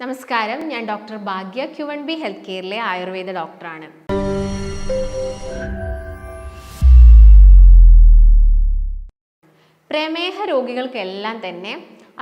നമസ്കാരം. ഞാൻ doctor Bhagya Q one B health കെയറിലെ Ayurveda ഡോക്ടറാണ്. പ്രമേഹ രോഗികൾക്കെല്ലാം തന്നെ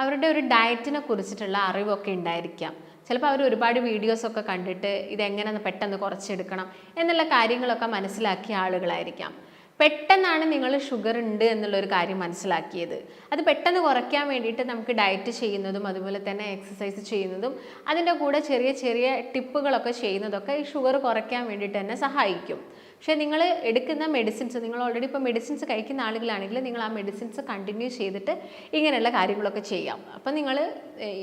അവരുടെ ഒരു ഡയറ്റിനെ കുറിച്ചിട്ടുള്ള അറിവൊക്കെ ഉണ്ടായിരിക്കാം. ചിലപ്പോൾ അവർ ഒരുപാട് വീഡിയോസൊക്കെ കണ്ടിട്ട് ഇതെങ്ങനെ പെട്ടെന്ന് കുറച്ചെടുക്കണം എന്നുള്ള കാര്യങ്ങളൊക്കെ മനസ്സിലാക്കിയ ആളുകളായിരിക്കാം. പെട്ടെന്നാണ് നിങ്ങൾ ഷുഗർ ഉണ്ട് എന്നുള്ളൊരു കാര്യം മനസ്സിലാക്കിയത്. അത് പെട്ടെന്ന് കുറയ്ക്കാൻ വേണ്ടിയിട്ട് നമുക്ക് ഡയറ്റ് ചെയ്യുന്നതും അതുപോലെ തന്നെ എക്സസൈസ് ചെയ്യുന്നതും അതിന്റെ കൂടെ ചെറിയ ചെറിയ ടിപ്പുകളൊക്കെ ചെയ്യുന്നതൊക്കെ ഈ ഷുഗർ കുറയ്ക്കാൻ വേണ്ടിയിട്ട് തന്നെ സഹായിക്കും. പക്ഷേ നിങ്ങൾ എടുക്കുന്ന മെഡിസിൻസ് നിങ്ങൾ ഓൾറെഡി ഇപ്പോൾ മെഡിസിൻസ് കഴിക്കുന്ന ആളുകളാണെങ്കിൽ നിങ്ങൾ ആ മെഡിസിൻസ് കണ്ടിന്യൂ ചെയ്തിട്ട് ഇങ്ങനെയുള്ള കാര്യങ്ങളൊക്കെ ചെയ്യാം. അപ്പം നിങ്ങൾ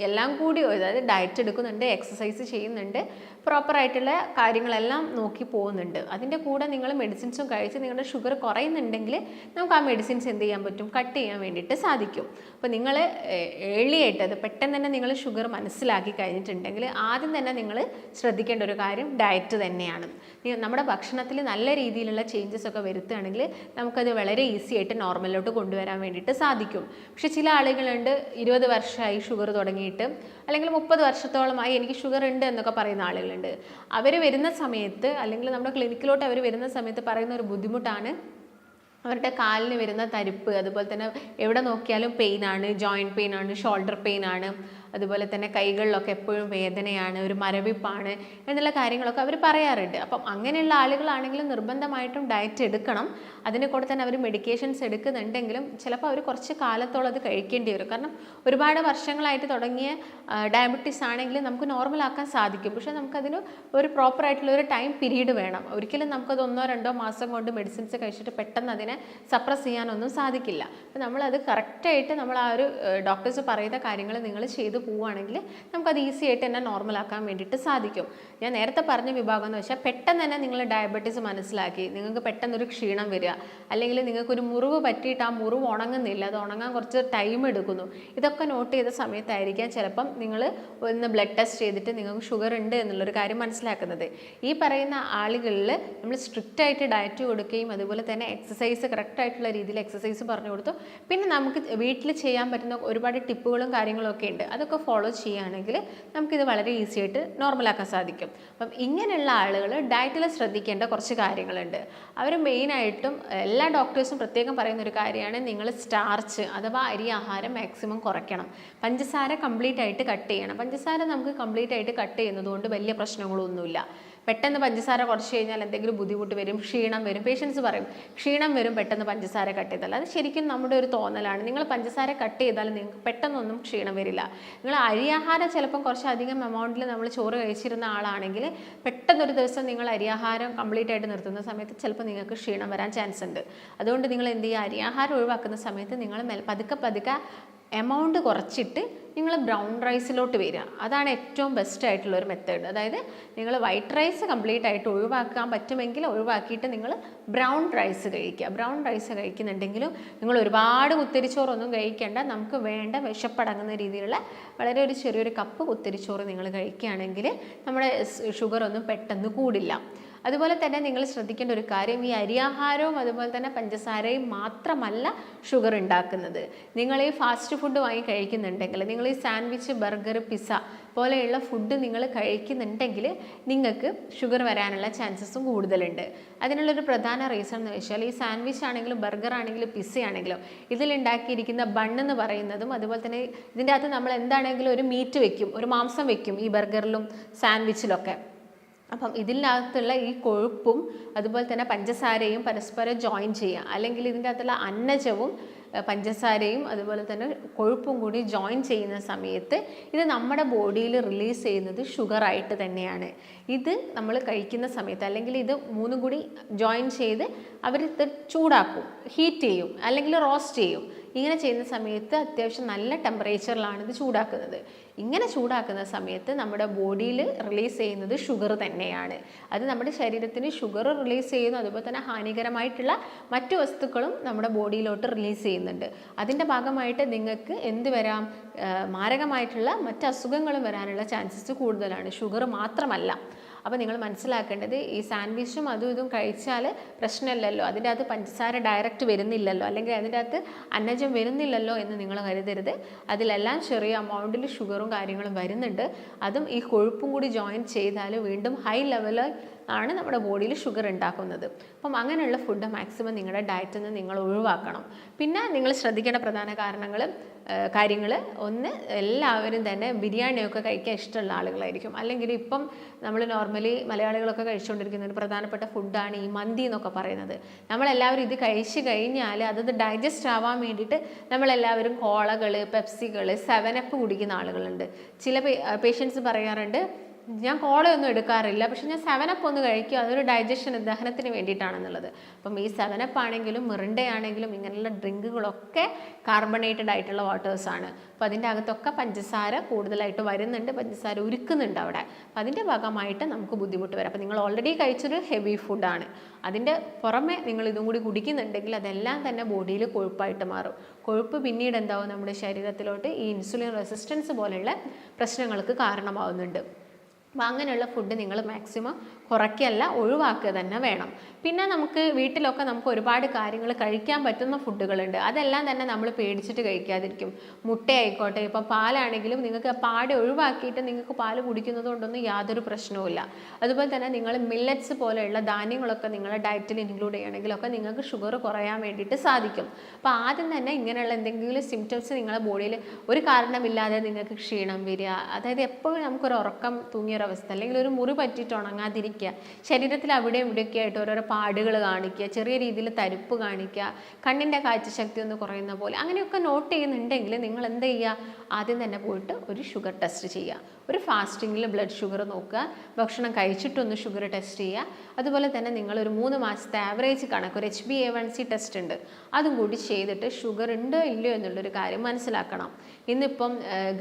എല്ലാം കൂടി അതായത് ഡയറ്റ് എടുക്കുന്നുണ്ട് എക്സസൈസ് ചെയ്യുന്നുണ്ട് പ്രോപ്പറായിട്ടുള്ള കാര്യങ്ങളെല്ലാം നോക്കി പോകുന്നുണ്ട്. അതിന്റെ കൂടെ നിങ്ങൾ മെഡിസിൻസും കഴിച്ച് നിങ്ങളുടെ ഷുഗർ കുറയുന്നുണ്ടെങ്കിൽ നമുക്ക് ആ മെഡിസിൻസ് എന്ത് ചെയ്യാൻ പറ്റും? കട്ട് ചെയ്യാൻ വേണ്ടിയിട്ട് സാധിക്കും. അപ്പോൾ നിങ്ങൾ ഏർലി ആയിട്ട് അത് പെട്ടെന്ന് തന്നെ നിങ്ങൾ ഷുഗർ മനസ്സിലാക്കി കഴിഞ്ഞിട്ടുണ്ടെങ്കിൽ ആദ്യം തന്നെ നിങ്ങൾ ശ്രദ്ധിക്കേണ്ട ഒരു കാര്യം ഡയറ്റ് തന്നെയാണ്. നമ്മുടെ ഭക്ഷണത്തിൽ നല്ല രീതിയിലുള്ള ചേഞ്ചസ് ഒക്കെ വരുത്തുകയാണെങ്കിൽ നമുക്കത് വളരെ ഈസി ആയിട്ട് നോർമലിലോട്ട് കൊണ്ടുവരാൻ വേണ്ടിയിട്ട് സാധിക്കും. പക്ഷെ ചില ആളുകളുണ്ട് ഇരുപത് വർഷമായി ഷുഗർ തുടങ്ങിയിട്ട് അല്ലെങ്കിൽ മുപ്പത് വർഷത്തോളമായി എനിക്ക് ഷുഗർ ഉണ്ട് എന്നൊക്കെ പറയുന്ന ആളുകളുണ്ട്. അവർ വരുന്ന സമയത്ത് അല്ലെങ്കിൽ നമ്മുടെ ക്ലിനിക്കിലോട്ട് അവർ വരുന്ന സമയത്ത് പറയുന്ന ഒരു ബുദ്ധിമുട്ടാണ് അവരുടെ കാലിന് വരുന്ന തരിപ്പ്. അതുപോലെ തന്നെ എവിടെ നോക്കിയാലും പെയിനാണ് ജോയിന്റ് പെയിനാണ് ഷോൾഡർ പെയിൻ ആണ്. അതുപോലെ തന്നെ കൈകളിലൊക്കെ എപ്പോഴും വേദനയാണ് ഒരു മരവിപ്പാണ് എന്നുള്ള കാര്യങ്ങളൊക്കെ അവർ പറയാറുണ്ട്. അപ്പം അങ്ങനെയുള്ള ആളുകളാണെങ്കിലും നിർബന്ധമായിട്ടും ഡയറ്റ് എടുക്കണം. അതിന് കൂടെ തന്നെ അവർ മെഡിക്കേഷൻസ് എടുക്കുന്നുണ്ടെങ്കിലും ചിലപ്പോൾ അവർ കുറച്ച് കാലത്തോളം അത് കഴിക്കേണ്ടി വരും. കാരണം ഒരുപാട് വർഷങ്ങളായിട്ട് തുടങ്ങിയ ഡയബറ്റീസ് ആണെങ്കിൽ നമുക്ക് നോർമൽ ആക്കാൻ സാധിക്കും. പക്ഷേ നമുക്കതിന് ഒരു പ്രോപ്പർ ആയിട്ടുള്ള ഒരു ടൈം പീരീഡ് വേണം. ഒരിക്കലും നമുക്കത് ഒന്നോ രണ്ടോ മാസം കൊണ്ട് മെഡിസിൻസ് കഴിച്ചിട്ട് പെട്ടെന്ന് അതിനെ സപ്രസ് ചെയ്യാനൊന്നും സാധിക്കില്ല. അപ്പോൾ നമ്മളത് കറക്റ്റായിട്ട് നമ്മൾ ആ ഒരു ഡോക്ടേഴ്സ് പറയുന്ന കാര്യങ്ങൾ നിങ്ങൾ ചെയ്തു പോവുകയാണെങ്കിൽ നമുക്കത് ഈസി ആയിട്ട് തന്നെ നോർമൽ ആക്കാൻ വേണ്ടിയിട്ട് സാധിക്കും. ഞാൻ നേരത്തെ പറഞ്ഞ വിഭാഗം എന്ന് വെച്ചാൽ പെട്ടെന്ന് തന്നെ നിങ്ങൾ ഡയബറ്റീസ് മനസ്സിലാക്കി നിങ്ങൾക്ക് പെട്ടെന്നൊരു ക്ഷീണം വരിക അല്ലെങ്കിൽ നിങ്ങൾക്കൊരു മുറിവ് പറ്റിയിട്ട് ആ മുറിവ് ഉണങ്ങുന്നില്ല അത് ഉണങ്ങാൻ കുറച്ച് ടൈം എടുക്കുന്നു. ഇതൊക്കെ നോട്ട് ചെയ്ത സമയത്തായിരിക്കാം ചിലപ്പം നിങ്ങൾ ഒന്ന് ബ്ലഡ് ടെസ്റ്റ് ചെയ്തിട്ട് നിങ്ങൾക്ക് ഷുഗർ ഉണ്ട് എന്നുള്ളൊരു കാര്യം മനസ്സിലാക്കുന്നത്. ഈ പറയുന്ന ആളുകളിൽ നമ്മൾ സ്ട്രിക്റ്റ് ആയിട്ട് ഡയറ്റ് കൊടുക്കുകയും അതുപോലെ തന്നെ എക്സസൈസ് കറക്റ്റ് ആയിട്ടുള്ള രീതിയിൽ എക്സസൈസ് പറഞ്ഞു കൊടുത്തു. പിന്നെ നമുക്ക് വീട്ടിൽ ചെയ്യാൻ പറ്റുന്ന ഒരുപാട് ടിപ്പുകളും കാര്യങ്ങളും ഒക്കെ ഉണ്ട്. അതൊക്കെ ഫോളോ ചെയ്യുകയാണെങ്കിൽ നമുക്കിത് വളരെ ഈസി ആയിട്ട് നോർമലാക്കാൻ സാധിക്കും. അപ്പം ഇങ്ങനെയുള്ള ആളുകൾ ഡയറ്റിൽ ശ്രദ്ധിക്കേണ്ട കുറച്ച് കാര്യങ്ങളുണ്ട്. അവർ മെയിനായിട്ടും എല്ലാ ഡോക്ടേഴ്സും പ്രത്യേകം പറയുന്ന ഒരു കാര്യമാണ് നിങ്ങൾ സ്റ്റാർച്ച് അഥവാ അരി ആഹാരം മാക്സിമം കുറയ്ക്കണം. പഞ്ചസാര കംപ്ലീറ്റ് ആയിട്ട് കട്ട് ചെയ്യണം. പഞ്ചസാര നമുക്ക് കംപ്ലീറ്റ് ആയിട്ട് കട്ട് ചെയ്യുന്നതുകൊണ്ട് വലിയ പ്രശ്നങ്ങളൊന്നുമില്ല. പെട്ടെന്ന് പഞ്ചസാര കുറച്ച് കഴിഞ്ഞാൽ എന്തെങ്കിലും ബുദ്ധിമുട്ട് വരും ക്ഷീണം വരും. പേഷ്യൻസ് പറയും ക്ഷീണം വരും പെട്ടെന്ന് പഞ്ചസാര കട്ട് ചെയ്താൽ. അത് ശരിക്കും നമ്മുടെ ഒരു തോന്നലാണ്. നിങ്ങൾ പഞ്ചസാര കട്ട് ചെയ്താൽ നിങ്ങൾക്ക് പെട്ടെന്നൊന്നും ക്ഷീണം വരില്ല. നിങ്ങൾ അരിയാഹാരം ചിലപ്പം കുറച്ചധികം എമൗണ്ടിൽ നമ്മൾ ചോറ് കഴിച്ചിരുന്ന ആളാണെങ്കിൽ പെട്ടെന്നൊരു ദിവസം നിങ്ങൾ അരിയാഹാരം കംപ്ലീറ്റ് ആയിട്ട് നിർത്തുന്ന സമയത്ത് ചിലപ്പോൾ നിങ്ങൾക്ക് ക്ഷീണം വരാൻ ചാൻസ് ഉണ്ട്. അതുകൊണ്ട് നിങ്ങൾ എന്ത് ചെയ്യുക? അരിയാഹാരം ഒഴിവാക്കുന്ന സമയത്ത് നിങ്ങൾ പതുക്കെ പതുക്കെ എമൗണ്ട് കുറച്ചിട്ട് നിങ്ങൾ ബ്രൗൺ റൈസിലോട്ട് വരിക. അതാണ് ഏറ്റവും ബെസ്റ്റ് ആയിട്ടുള്ള ഒരു മെത്തേഡ് അതായത് നിങ്ങൾ വൈറ്റ് റൈസ് കംപ്ലീറ്റ് ആയിട്ട് ഒഴിവാക്കാൻ പറ്റുമെങ്കിൽ ഒഴിവാക്കിയിട്ട് നിങ്ങൾ ബ്രൗൺ റൈസ് കഴിക്കുക. ബ്രൗൺ റൈസ് കഴിക്കുന്നുണ്ടെങ്കിലും നിങ്ങൾ ഒരുപാട് കുത്തിരിച്ചോറൊന്നും കഴിക്കേണ്ട. നമുക്ക് വേണ്ട വിശപ്പടങ്ങുന്ന രീതിയിലുള്ള വളരെ ഒരു ചെറിയൊരു കപ്പ് കുത്തിരിച്ചോറ് നിങ്ങൾ കഴിക്കുകയാണെങ്കിൽ നമ്മുടെ ഷുഗർ ഒന്നും പെട്ടെന്ന് കൂടില്ല. അതുപോലെ തന്നെ നിങ്ങൾ ശ്രദ്ധിക്കേണ്ട ഒരു കാര്യം ഈ അരിയാഹാരവും അതുപോലെ തന്നെ പഞ്ചസാരയും മാത്രമല്ല ഷുഗർ ഉണ്ടാക്കുന്നത്. നിങ്ങൾ ഈ ഫാസ്റ്റ് ഫുഡ് വാങ്ങി കഴിക്കുന്നുണ്ടെങ്കിൽ നിങ്ങൾ ഈ സാൻഡ്വിച്ച് ബർഗർ പിസ്സ പോലെയുള്ള ഫുഡ് നിങ്ങൾ കഴിക്കുന്നുണ്ടെങ്കിൽ നിങ്ങൾക്ക് ഷുഗർ വരാനുള്ള ചാൻസസും കൂടുതലുണ്ട്. അതിനുള്ളൊരു പ്രധാന റീസൺ എന്ന് വെച്ചാൽ ഈ സാൻഡ്വിച്ച് ആണെങ്കിലും ബർഗർ ആണെങ്കിലും പിസ്സ ആണെങ്കിലും ഇതിലുണ്ടാക്കിയിരിക്കുന്ന ബണ്ണെന്ന് പറയുന്നതും അതുപോലെ തന്നെ ഇതിന്റെ അകത്ത് നമ്മൾ എന്താണെങ്കിലും ഒരു മീറ്റ് വെക്കും ഒരു മാംസം വെക്കും ഈ ബർഗറിലും സാൻഡ്വിച്ചിലൊക്കെ അപ്പം ഇതിനകത്തുള്ള ഈ കൊഴുപ്പും അതുപോലെ തന്നെ പഞ്ചസാരയും പരസ്പരം ജോയിൻ ചെയ്യുക അല്ലെങ്കിൽ ഇതിന്റെ അകത്തുള്ള അന്നജവും പഞ്ചസാരയും അതുപോലെ തന്നെ കൊഴുപ്പും കൂടി ജോയിൻ ചെയ്യുന്ന സമയത്ത് ഇത് നമ്മുടെ ബോഡിയിൽ റിലീസ് ചെയ്യുന്നത് ഷുഗറായിട്ട് തന്നെയാണ്. ഇത് നമ്മൾ കഴിക്കുന്ന സമയത്ത് അല്ലെങ്കിൽ ഇത് മൂന്നും കൂടി ജോയിൻ ചെയ്ത് അവർ ചൂടാക്കും ഹീറ്റ് ചെയ്യും അല്ലെങ്കിൽ റോസ്റ്റ് ചെയ്യും. ഇങ്ങനെ ചെയ്യുന്ന സമയത്ത് അത്യാവശ്യം നല്ല ടെമ്പറേച്ചറിലാണ് ഇത് ചൂടാക്കുന്നത്. ഇങ്ങനെ ചൂടാക്കുന്ന സമയത്ത് നമ്മുടെ ബോഡിയിൽ റിലീസ് ചെയ്യുന്നത് ഷുഗർ തന്നെയാണ്. അത് നമ്മുടെ ശരീരത്തിന് ഷുഗർ റിലീസ് ചെയ്യുന്നു. അതുപോലെ തന്നെ ഹാനികരമായിട്ടുള്ള മറ്റു വസ്തുക്കളും നമ്മുടെ ബോഡിയിലോട്ട് റിലീസ് ചെയ്യുന്നുണ്ട്. അതിന്റെ ഭാഗമായിട്ട് നിങ്ങൾക്ക് എന്ത് വരാം? മാരകമായിട്ടുള്ള മറ്റ് അസുഖങ്ങളും വരാനുള്ള ചാൻസസ് കൂടുതലാണ്. ഷുഗർ മാത്രമല്ല. അപ്പോൾ നിങ്ങൾ മനസ്സിലാക്കേണ്ടത് ഈ സാൻഡ്വിച്ചും അതും ഇതും കഴിച്ചാൽ പ്രശ്നമില്ലല്ലോ. അതിന്റെ അകത്ത് പഞ്ചസാര ഡയറക്റ്റ് വരുന്നില്ലല്ലോ. അല്ലെങ്കിൽ അതിന്റെ അകത്ത് അന്നജം വരുന്നില്ലല്ലോ എന്ന് നിങ്ങൾ കരുതരുത്. അതിലെല്ലാം ചെറിയ അമൗണ്ടിൽ ഷുഗറും കാര്യങ്ങളും വരുന്നുണ്ട്. അതും ഈ കൊഴുപ്പും കൂടി ജോയിൻ ചെയ്താൽ വീണ്ടും ഹൈ ലെവലിൽ ആണ് നമ്മുടെ ബോഡിയിൽ ഷുഗർ ഉണ്ടാക്കുന്നത്. അപ്പം അങ്ങനെയുള്ള ഫുഡ് മാക്സിമം നിങ്ങളുടെ ഡയറ്റിൽ നിന്ന് നിങ്ങൾ ഒഴിവാക്കണം. പിന്നെ നിങ്ങൾ ശ്രദ്ധിക്കേണ്ട പ്രധാന കാരണങ്ങൾ കാര്യങ്ങൾ ഒന്ന് എല്ലാവരും തന്നെ ബിരിയാണിയൊക്കെ കഴിക്കാൻ ഇഷ്ടമുള്ള ആളുകളായിരിക്കും. അല്ലെങ്കിൽ ഇപ്പം നമ്മൾ നോർമലി മലയാളികളൊക്കെ കഴിച്ചുകൊണ്ടിരിക്കുന്ന ഒരു പ്രധാനപ്പെട്ട ഫുഡാണ് ഈ മന്തി എന്നൊക്കെ പറയുന്നത്. നമ്മളെല്ലാവരും ഇത് കഴിച്ച് കഴിഞ്ഞാൽ അതത് ഡൈജസ്റ്റ് ആവാൻ വേണ്ടിയിട്ട് നമ്മളെല്ലാവരും കോളകൾ പെപ്സികൾ സെവനപ്പ് കുടിക്കുന്ന ആളുകളുണ്ട്. ചില പേഷ്യൻസ് പറയാറുണ്ട് ഞാൻ കോളയൊന്നും എടുക്കാറില്ല. പക്ഷെ ഞാൻ സെവനപ്പ് ഒന്ന് കഴിക്കും. അതൊരു ഡൈജഷൻ ദഹനത്തിന് വേണ്ടിയിട്ടാണെന്നുള്ളത്. അപ്പം ഈ സെവനപ്പ് ആണെങ്കിലും മിറിണ്ട ആണെങ്കിലും ഇങ്ങനെയുള്ള ഡ്രിങ്കുകളൊക്കെ കാർബണേറ്റഡ് ആയിട്ടുള്ള വാട്ടേഴ്സാണ് അപ്പോൾ അതിന്റെ അകത്തൊക്കെ പഞ്ചസാര കൂടുതലായിട്ട് വരുന്നുണ്ട്. പഞ്ചസാര ഉരുക്കുന്നുണ്ട് അവിടെ. അപ്പം അതിന്റെ ഭാഗമായിട്ട് നമുക്ക് ബുദ്ധിമുട്ട് വരാം. അപ്പോൾ നിങ്ങൾ ഓൾറെഡി കഴിച്ചൊരു ഹെവി ഫുഡാണ് അതിന്റെ പുറമെ നിങ്ങൾ ഇതും കൂടി കുടിക്കുന്നുണ്ടെങ്കിൽ അതെല്ലാം തന്നെ ബോഡിയിൽ കൊഴുപ്പായിട്ട് മാറും. കൊഴുപ്പ് പിന്നീട് എന്താവും? നമ്മുടെ ശരീരത്തിലോട്ട് ഈ ഇൻസുലിൻ റെസിസ്റ്റൻസ് പോലെയുള്ള പ്രശ്നങ്ങൾക്ക് കാരണമാവുന്നുണ്ട്. അപ്പോൾ അങ്ങനെയുള്ള ഫുഡ് നിങ്ങൾ മാക്സിമം കുറയ്ക്കല്ല ഒഴിവാക്കുക തന്നെ വേണം. പിന്നെ നമുക്ക് വീട്ടിലൊക്കെ നമുക്ക് ഒരുപാട് കാര്യങ്ങൾ കഴിക്കാൻ പറ്റുന്ന ഫുഡുകളുണ്ട് അതെല്ലാം തന്നെ നമ്മൾ പേടിച്ചിട്ട് കഴിക്കാതിരിക്കും. മുട്ടയായിക്കോട്ടെ ഇപ്പോൾ പാലാണെങ്കിലും നിങ്ങൾക്ക് പാടെ ഒഴിവാക്കിയിട്ട് നിങ്ങൾക്ക് പാൽ കുടിക്കുന്നത് കൊണ്ടൊന്നും യാതൊരു പ്രശ്നവുമില്ല അതുപോലെ തന്നെ നിങ്ങൾ മില്ലറ്റ്സ് പോലെയുള്ള ധാന്യങ്ങളൊക്കെ നിങ്ങളുടെ ഡയറ്റിൽ ഇൻക്ലൂഡ് ചെയ്യണമെങ്കിലൊക്കെ നിങ്ങൾക്ക് ഷുഗർ കുറയാൻ വേണ്ടിയിട്ട് സാധിക്കും. അപ്പോൾ ആദ്യം തന്നെ ഇങ്ങനെയുള്ള എന്തെങ്കിലും സിംറ്റംസ് നിങ്ങളുടെ ബോഡിയിൽ ഒരു കാരണമില്ലാതെ നിങ്ങൾക്ക് ക്ഷീണം വരിക അതായത് എപ്പോഴും നമുക്കൊരു ഉറക്കം തൂങ്ങിയൊരവസ്ഥ അല്ലെങ്കിൽ ഒരു മുറി പറ്റിയിട്ട് ഉണങ്ങാതിരിക്കുക. ശരീരത്തിൽ അവിടെ ഇവിടെയൊക്കെ ആയിട്ട് ഓരോരോ പാടുകൾ കാണിക്കുക. ചെറിയ രീതിയിൽ തരിപ്പ് കാണിക്കുക. കണ്ണിന്റെ കാഴ്ചശക്തി ഒന്ന് കുറയുന്ന പോലെ. അങ്ങനെയൊക്കെ നോട്ട് ചെയ്യുന്നുണ്ടെങ്കിൽ നിങ്ങൾ എന്ത് ചെയ്യുക? ആദ്യം തന്നെ പോയിട്ട് ഒരു ഷുഗർ ടെസ്റ്റ് ചെയ്യുക. ഒരു ഫാസ്റ്റിങ്ങിൽ ബ്ലഡ് ഷുഗർ നോക്കുക. ഭക്ഷണം കഴിച്ചിട്ടൊന്ന് ഷുഗർ ടെസ്റ്റ് ചെയ്യുക. അതുപോലെ തന്നെ നിങ്ങൾ ഒരു മൂന്ന് മാസത്തെ ആവറേജ് കണക്ക് ഒരു H B A one C test ഉണ്ട്. അതും കൂടി ചെയ്തിട്ട് ഷുഗർ ഉണ്ടോ ഇല്ലയോ എന്നുള്ളൊരു കാര്യം മനസ്സിലാക്കണം. ഇന്നിപ്പം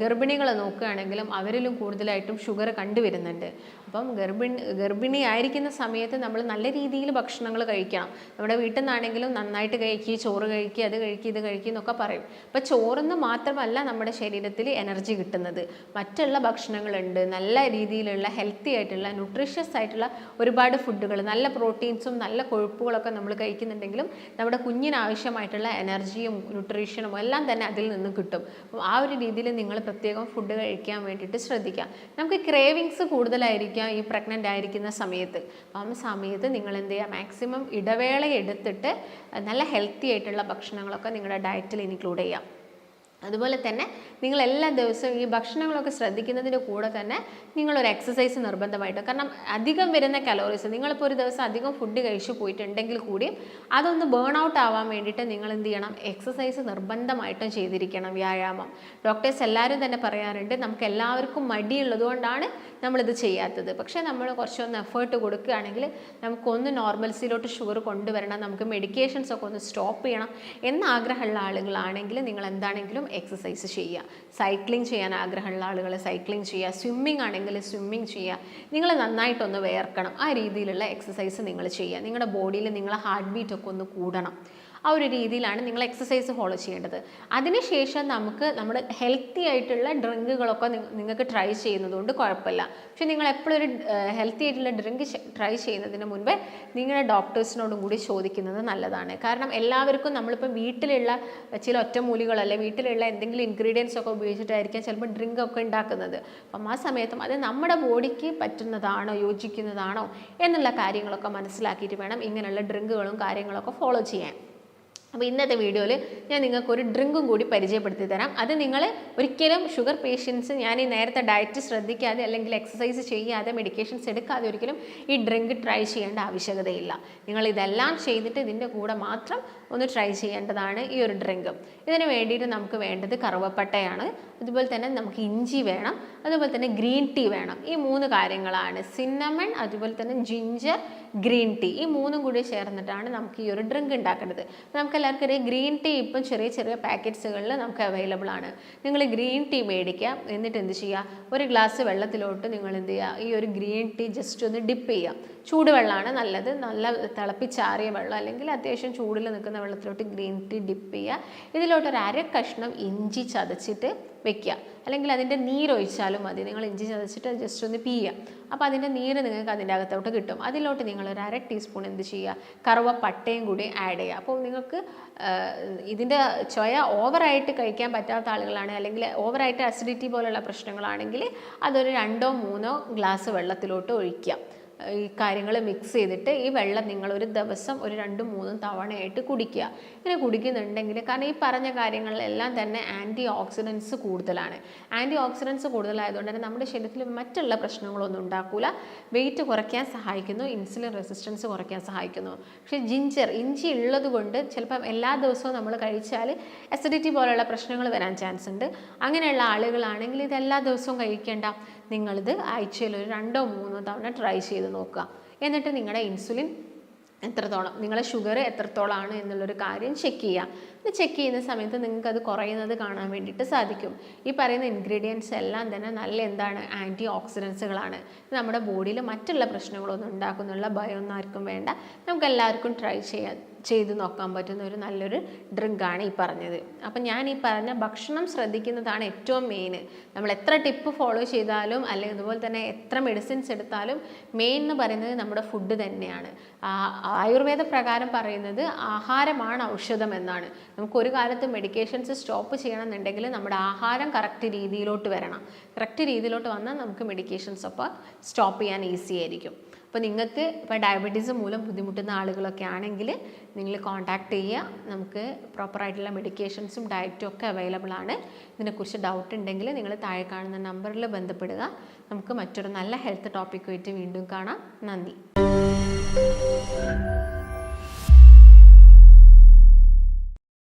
ഗർഭിണികളെ നോക്കുകയാണെങ്കിലും അവരിലും കൂടുതലായിട്ടും ഷുഗർ കണ്ടുവരുന്നുണ്ട് അപ്പം ഗർഭിണി ഗർഭിണി ആയിരിക്കുന്ന സമയത്ത് നമ്മൾ നല്ല രീതിയിൽ ഭക്ഷണങ്ങൾ കഴിക്കണം. നമ്മുടെ വീട്ടിൽ നിന്നാണെങ്കിലും നന്നായിട്ട് കഴിക്കുക ചോറ് കഴിക്കുക അത് കഴിക്കുക ഇത് കഴിക്കുക എന്നൊക്കെ പറയും. അപ്പം ചോറെന്ന് മാത്രമല്ല നമ്മുടെ ശരീരത്തിൽ എനർജി കിട്ടുന്നത്. മറ്റുള്ള ഭക്ഷണങ്ങളുണ്ട് നല്ല രീതിയിലുള്ള ഹെൽത്തി ആയിട്ടുള്ള ന്യൂട്രീഷ്യസ് ആയിട്ടുള്ള ഒരുപാട് ഫുഡുകൾ നല്ല പ്രോട്ടീൻസും നല്ല കൊഴുപ്പുകളൊക്കെ നമ്മൾ കഴിക്കുന്നുണ്ടെങ്കിലും നമ്മുടെ കുഞ്ഞിന് ആവശ്യമായിട്ടുള്ള എനർജിയും ന്യൂട്രീഷനും എല്ലാം തന്നെ അതിൽ നിന്ന് കിട്ടും. ആ ഒരു രീതിയിൽ നിങ്ങൾ പ്രത്യേകം ഫുഡ് കഴിക്കാൻ വേണ്ടിയിട്ട് ശ്രദ്ധിക്കാം. നമുക്ക് ക്രേവിങ്സ് കൂടുതലായിരിക്കാം ഈ പ്രഗ്നന്റ് ആയിരിക്കുന്ന സമയത്ത്. അപ്പം സമയത്ത് നിങ്ങൾ എന്ത് ചെയ്യുക? മാക്സിമം ഇടവേള എടുത്തിട്ട് നല്ല ഹെൽത്തി ആയിട്ടുള്ള ഭക്ഷണങ്ങളൊക്കെ നിങ്ങളുടെ ഡയറ്റിൽ ഇൻക്ലൂഡ് ചെയ്യാം. അതുപോലെ തന്നെ നിങ്ങൾ എല്ലാ ദിവസവും ഈ ഭക്ഷണങ്ങളൊക്കെ ശ്രദ്ധിക്കുന്നതിന്റെ കൂടെ തന്നെ നിങ്ങളൊരു എക്സസൈസ് നിർബന്ധമായിട്ട്. കാരണം അധികം വരുന്ന കലോറീസ് നിങ്ങളിപ്പോൾ ഒരു ദിവസം അധികം ഫുഡ് കഴിച്ചു പോയിട്ടുണ്ടെങ്കിൽ കൂടി അതൊന്ന് ബേൺ ഔട്ട് ആവാൻ വേണ്ടിയിട്ട് നിങ്ങൾ എന്ത് ചെയ്യണം? എക്സസൈസ് നിർബന്ധമായിട്ടും ചെയ്തിരിക്കണം വ്യായാമം. ഡോക്ടേഴ്സ് എല്ലാവരും തന്നെ പറയാറുണ്ട് നമുക്ക് എല്ലാവർക്കും മടിയുള്ളതുകൊണ്ടാണ് നമ്മളിത് ചെയ്യാത്തത്. പക്ഷേ നമ്മൾ കുറച്ചൊന്ന് എഫേർട്ട് കൊടുക്കുകയാണെങ്കിൽ നമുക്കൊന്ന് നോർമൽസിലോട്ട് ഷുഗർ കൊണ്ടുവരണം നമുക്ക് മെഡിക്കേഷൻസ് ഒക്കെ ഒന്ന് സ്റ്റോപ്പ് ചെയ്യണം എന്ന ആഗ്രഹമുള്ള ആളുകളാണെങ്കിൽ നിങ്ങൾ എന്താണെങ്കിലും എക്സസൈസ് ചെയ്യുക. സൈക്ലിംഗ് ചെയ്യാൻ ആഗ്രഹമുള്ള ആളുകൾ സൈക്ലിംഗ് ചെയ്യുക. സ്വിമ്മിംഗ് ആണെങ്കിൽ സ്വിമ്മിങ് ചെയ്യുക. നിങ്ങൾ നന്നായിട്ടൊന്ന് വേർക്കണം. ആ രീതിയിലുള്ള എക്സസൈസ് നിങ്ങൾ ചെയ്യുക. നിങ്ങളുടെ ബോഡിയിൽ നിങ്ങളെ ഹാർട്ട് ബീറ്റ് ഒക്കെ ഒന്ന് കൂടണം. ആ ഒരു രീതിയിലാണ് നിങ്ങൾ എക്സസൈസ് ഫോളോ ചെയ്യേണ്ടത്. അതിനുശേഷം നമുക്ക് നമ്മൾ ഹെൽത്തി ആയിട്ടുള്ള ഡ്രിങ്കുകളൊക്കെ നിങ്ങൾക്ക് ട്രൈ ചെയ്യുന്നതുകൊണ്ട് കുഴപ്പമില്ല. പക്ഷെ നിങ്ങൾ എപ്പോഴൊരു ഹെൽത്തി ആയിട്ടുള്ള ഡ്രിങ്ക് ട്രൈ ചെയ്യുന്നതിന് മുൻപേ നിങ്ങളുടെ ഡോക്ടേഴ്സിനോടും കൂടി ചോദിക്കുന്നത് നല്ലതാണ്. കാരണം എല്ലാവർക്കും നമ്മളിപ്പോൾ വീട്ടിലുള്ള ചില ഒറ്റമൂലികളല്ലേ വീട്ടിലുള്ള എന്തെങ്കിലും ഇൻഗ്രീഡിയൻസ് ഒക്കെ ഉപയോഗിച്ചിട്ടായിരിക്കാം ചിലപ്പോൾ ഡ്രിങ്ക് ഒക്കെ ഉണ്ടാക്കുന്നത്. അപ്പം ആ സമയത്തും അത് നമ്മുടെ ബോഡിക്ക് പറ്റുന്നതാണോ യോജിക്കുന്നതാണോ എന്നുള്ള കാര്യങ്ങളൊക്കെ മനസ്സിലാക്കിയിട്ട് വേണം ഇങ്ങനെയുള്ള ഡ്രിങ്കുകളും കാര്യങ്ങളൊക്കെ ഫോളോ ചെയ്യാൻ. അപ്പോൾ ഇന്നത്തെ വീഡിയോയിൽ ഞാൻ നിങ്ങൾക്ക് ഒരു ഡ്രിങ്കും കൂടി പരിചയപ്പെടുത്തി തരാം. അത് നിങ്ങൾ ഒരിക്കലും ഷുഗർ പേഷ്യൻസ് ഞാൻ ഈ നേരത്തെ ഡയറ്റ് ശ്രദ്ധിക്കാതെ അല്ലെങ്കിൽ എക്സസൈസ് ചെയ്യാതെ മെഡിക്കേഷൻസ് എടുക്കാതെ ഒരിക്കലും ഈ ഡ്രിങ്ക് ട്രൈ ചെയ്യേണ്ട ആവശ്യകതയില്ല. നിങ്ങൾ ഇതെല്ലാം ചെയ്തിട്ട് ഇതിന്റെ കൂടെ മാത്രം ഒന്ന് ട്രൈ ചെയ്യേണ്ടതാണ് ഈ ഒരു ഡ്രിങ്ക്. ഇതിന് വേണ്ടിയിട്ട് നമുക്ക് വേണ്ടത് കറുവപ്പട്ടയാണ്. അതുപോലെ തന്നെ നമുക്ക് ഇഞ്ചി വേണം അതുപോലെ തന്നെ ഗ്രീൻ ടീ വേണം. ഈ മൂന്ന് കാര്യങ്ങളാണ്. സിന്നമൺ അതുപോലെ തന്നെ ജിഞ്ചർ ഗ്രീൻ ടീ. ഈ മൂന്നും കൂടി ചേർന്നിട്ടാണ് നമുക്ക് ഈ ഒരു ഡ്രിങ്ക് ഉണ്ടാക്കേണ്ടത് നമുക്ക് എല്ലാവർക്കും അറിയാം ഗ്രീൻ ടീ ഇപ്പം ചെറിയ ചെറിയ പാക്കറ്റ്സുകളിൽ നമുക്ക് അവൈലബിൾ ആണ്. നിങ്ങൾ ഗ്രീൻ ടീ മേടിക്കുക എന്നിട്ട് എന്ത് ചെയ്യുക? ഒരു ഗ്ലാസ് വെള്ളത്തിലോട്ട് നിങ്ങൾ എന്ത് ചെയ്യുക? ഈ ഒരു ഗ്രീൻ ടീ ജസ്റ്റ് ഒന്ന് ഡിപ്പ് ചെയ്യുക. ചൂടുവെള്ളമാണ് നല്ലത്. നല്ല തിളപ്പിച്ചാറിയ വെള്ളം അല്ലെങ്കിൽ അത്യാവശ്യം ചൂടിൽ നിൽക്കുന്ന വെള്ളത്തിലോട്ട് ഗ്രീൻ ടീ ഡിപ്പ് ചെയ്യുക. ഇതിലോട്ട് ഒരു അര കഷ്ണം ഇഞ്ചി ചതച്ചിട്ട് വെക്കുക. അല്ലെങ്കിൽ അതിന്റെ നീരൊഴിച്ചാലും മതി. നിങ്ങൾ ഇഞ്ചി ചതച്ചിട്ട് ജസ്റ്റ് ഒന്ന് പീയുക. അപ്പോൾ അതിന്റെ നീര് നിങ്ങൾക്ക് അതിന്റെ അകത്തോട്ട് കിട്ടും. അതിലോട്ട് നിങ്ങൾ ഒരു അര ടീസ്പൂൺ എന്ത് ചെയ്യുക? കറുവപ്പട്ടയും കൂടി ആഡ് ചെയ്യുക. അപ്പോൾ നിങ്ങൾക്ക് ഇതിന്റെ ചൊയ ഓവറായിട്ട് കഴിക്കാൻ പറ്റാത്ത ആളുകളാണ്. അല്ലെങ്കിൽ ഓവറായിട്ട് അസിഡിറ്റി പോലുള്ള പ്രശ്നങ്ങളാണെങ്കിൽ അതൊരു രണ്ടോ മൂന്നോ ഗ്ലാസ് വെള്ളത്തിലോട്ട് ഒഴിക്കുക. ഈ കാര്യങ്ങൾ മിക്സ് ചെയ്തിട്ട് ഈ വെള്ളം നിങ്ങൾ ഒരു ദിവസം ഒരു രണ്ടും മൂന്നും തവണയായിട്ട് കുടിക്കുക. ഇങ്ങനെ കുടിക്കുന്നുണ്ടെങ്കിൽ കാരണം ഈ പറഞ്ഞ കാര്യങ്ങളിലെല്ലാം തന്നെ ആന്റി ഓക്സിഡൻസ് കൂടുതലാണ്. ആന്റി ഓക്സിഡൻസ് കൂടുതലായതുകൊണ്ട് തന്നെ നമ്മുടെ ശരീരത്തിൽ മറ്റുള്ള പ്രശ്നങ്ങളൊന്നും ഉണ്ടാക്കില്ല വെയിറ്റ് കുറയ്ക്കാൻ സഹായിക്കുന്നു ഇൻസുലിൻ റെസിസ്റ്റൻസ് കുറയ്ക്കാൻ സഹായിക്കുന്നു. പക്ഷേ ജിഞ്ചർ ഇഞ്ചി ഉള്ളത് കൊണ്ട് ചിലപ്പം എല്ലാ ദിവസവും നമ്മൾ കഴിച്ചാൽ അസിഡിറ്റി പോലുള്ള പ്രശ്നങ്ങൾ വരാൻ ചാൻസ് ഉണ്ട്. അങ്ങനെയുള്ള ആളുകളാണെങ്കിൽ ഇത് എല്ലാ ദിവസവും കഴിക്കേണ്ട. നിങ്ങളിത് ആഴ്ചയിൽ ഒരു രണ്ടോ മൂന്നോ തവണ ട്രൈ ചെയ്ത് നോക്കുക. എന്നിട്ട് നിങ്ങളുടെ ഇൻസുലിൻ എത്രത്തോളം നിങ്ങളെ ഷുഗർ എത്രത്തോളമാണ് എന്നുള്ളൊരു കാര്യം ചെക്ക് ചെയ്യുക ഇത് ചെക്ക് ചെയ്യുന്ന സമയത്ത് നിങ്ങൾക്ക് അത് കുറയുന്നത് കാണാൻ വേണ്ടിയിട്ട് സാധിക്കും. ഈ പറയുന്ന ഇൻഗ്രീഡിയൻസ് എല്ലാം തന്നെ നല്ല എന്താണ് ആന്റി ഓക്സിഡൻസുകളാണ് നമ്മുടെ ബോഡിയിൽ മറ്റുള്ള പ്രശ്നങ്ങളൊന്നും ഉണ്ടാക്കുന്നുള്ള ഭയമൊന്നും ആർക്കും വേണ്ട. നമുക്ക് എല്ലാവർക്കും ട്രൈ ചെയ്യാൻ ചെയ്ത് നോക്കാൻ പറ്റുന്ന ഒരു നല്ലൊരു ഡ്രിങ്കാണ് ഈ പറഞ്ഞത്. അപ്പം ഞാൻ ഈ പറഞ്ഞ ഭക്ഷണം ശ്രദ്ധിക്കുന്നതാണ് ഏറ്റവും മെയിൻ നമ്മൾ എത്ര ടിപ്പ് ഫോളോ ചെയ്താലും അല്ലെങ്കിൽ അതുപോലെ തന്നെ എത്ര മെഡിസിൻസ് എടുത്താലും മെയിൻ എന്ന് പറയുന്നത് നമ്മുടെ ഫുഡ് തന്നെയാണ്. ആയുർവേദ പ്രകാരം പറയുന്നത് ആഹാരമാണ് ഔഷധം എന്നാണ്. നമുക്ക് ഒരു കാലത്ത് മെഡിക്കേഷൻസ് സ്റ്റോപ്പ് ചെയ്യണമെന്നുണ്ടെങ്കിൽ നമ്മുടെ ആഹാരം കറക്റ്റ് രീതിയിലോട്ട് വരണം. കറക്റ്റ് രീതിയിലോട്ട് വന്നാൽ നമുക്ക് മെഡിക്കേഷൻസ് അപ്പോൾ സ്റ്റോപ്പ് ചെയ്യാൻ ഈസി ആയിരിക്കും. അപ്പോൾ നിങ്ങൾക്ക് ഇപ്പോൾ ഡയബറ്റീസ് മൂലം ബുദ്ധിമുട്ടുന്ന ആളുകളൊക്കെ ആണെങ്കിൽ നിങ്ങൾ കോൺടാക്ട് ചെയ്യുക. നമുക്ക് പ്രോപ്പറായിട്ടുള്ള മെഡിക്കേഷൻസും ഡയറ്റും ഒക്കെ അവൈലബിൾ ആണ്. ഇതിനെക്കുറിച്ച് ഡൗട്ട് ഉണ്ടെങ്കിൽ നിങ്ങൾ താഴെ കാണുന്ന നമ്പറിൽ ബന്ധപ്പെടുക. നമുക്ക് മറ്റൊരു നല്ല ഹെൽത്ത് ടോപ്പിക്കുമായിട്ട് വീണ്ടും കാണാം. നന്ദി.